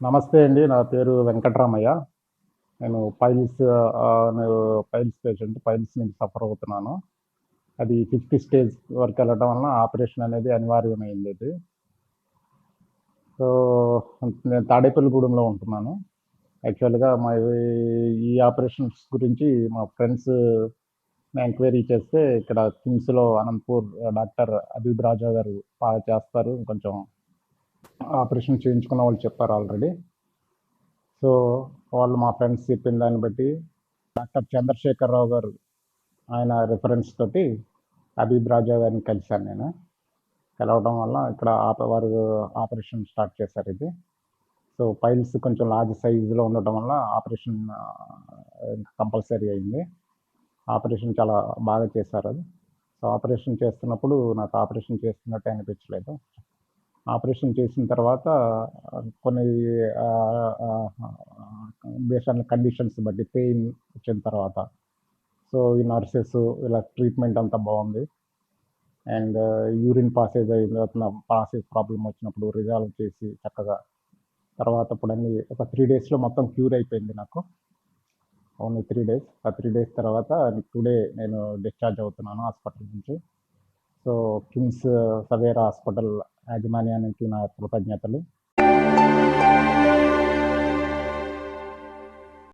నమస్తే అండి. నా పేరు వెంకటరామయ్య. నేను పైల్స్ నేను పైల్స్ పేషెంట్ పైల్స్ నుంచి సఫర్ అవుతున్నాను. అది ఫిఫ్త్ స్టేజ్ వరకు వెళ్ళడం వలన ఆపరేషన్ అనేది అనివార్యమైంది అది సో నేను తాడేపల్లిగూడెంలో ఉంటున్నాను. యాక్చువల్గా మా ఈ ఆపరేషన్స్ గురించి మా ఫ్రెండ్స్ ఎంక్వైరీ చేస్తే ఇక్కడ కిమ్స్లో అనంతపూర్ డాక్టర్ అబీబ్ రాజా గారు బాగా చేస్తారు. కొంచెం ఆపరేషన్ చేయించుకున్న వాళ్ళు చెప్పారు ఆల్రెడీ. సో వాళ్ళు మా ఫ్రెండ్స్ చెప్పిన దాన్ని బట్టి డాక్టర్ చంద్రశేఖరరావు గారు ఆయన రిఫరెన్స్ తోటి అబీబ్ రాజా గారిని కలిశాను నేను. కలవడం వల్ల ఇక్కడ ఆప వారు ఆపరేషన్ స్టార్ట్ చేశారు ఇది. సో ఫైల్స్ కొంచెం లార్జ్ సైజులో ఉండటం వల్ల ఆపరేషన్ కంపల్సరీ అయింది. ఆపరేషన్ చాలా బాగా చేశారు అది. సో ఆపరేషన్ చేస్తున్నప్పుడు నాకు ఆపరేషన్ చేస్తున్నట్టు అనిపించలేదు. ఆపరేషన్ చేసిన తర్వాత కొన్ని బేస్డ్ ఆన్ కండిషన్స్ బట్టి పెయిన్ వచ్చిన తర్వాత. సో ఈ నర్సెస్ ఇలా ట్రీట్మెంట్ అంతా బాగుంది. అండ్ యూరిన్ పాసేజ్ అయిన పాసేజ్ ప్రాబ్లం వచ్చినప్పుడు రిజాల్వ్ చేసి చక్కగా తర్వాత ఇప్పుడు అన్ని ఒక త్రీ డేస్లో మొత్తం క్యూర్ అయిపోయింది నాకు. Only three days. ఆ త్రీ డేస్ తర్వాత టుడే నేను డిశ్చార్జ్ అవుతున్నాను హాస్పిటల్ నుంచి. సో కిమ్స్ సవేరా హాస్పిటల్ యాజమాన్యానికి నా కృతజ్ఞతలు.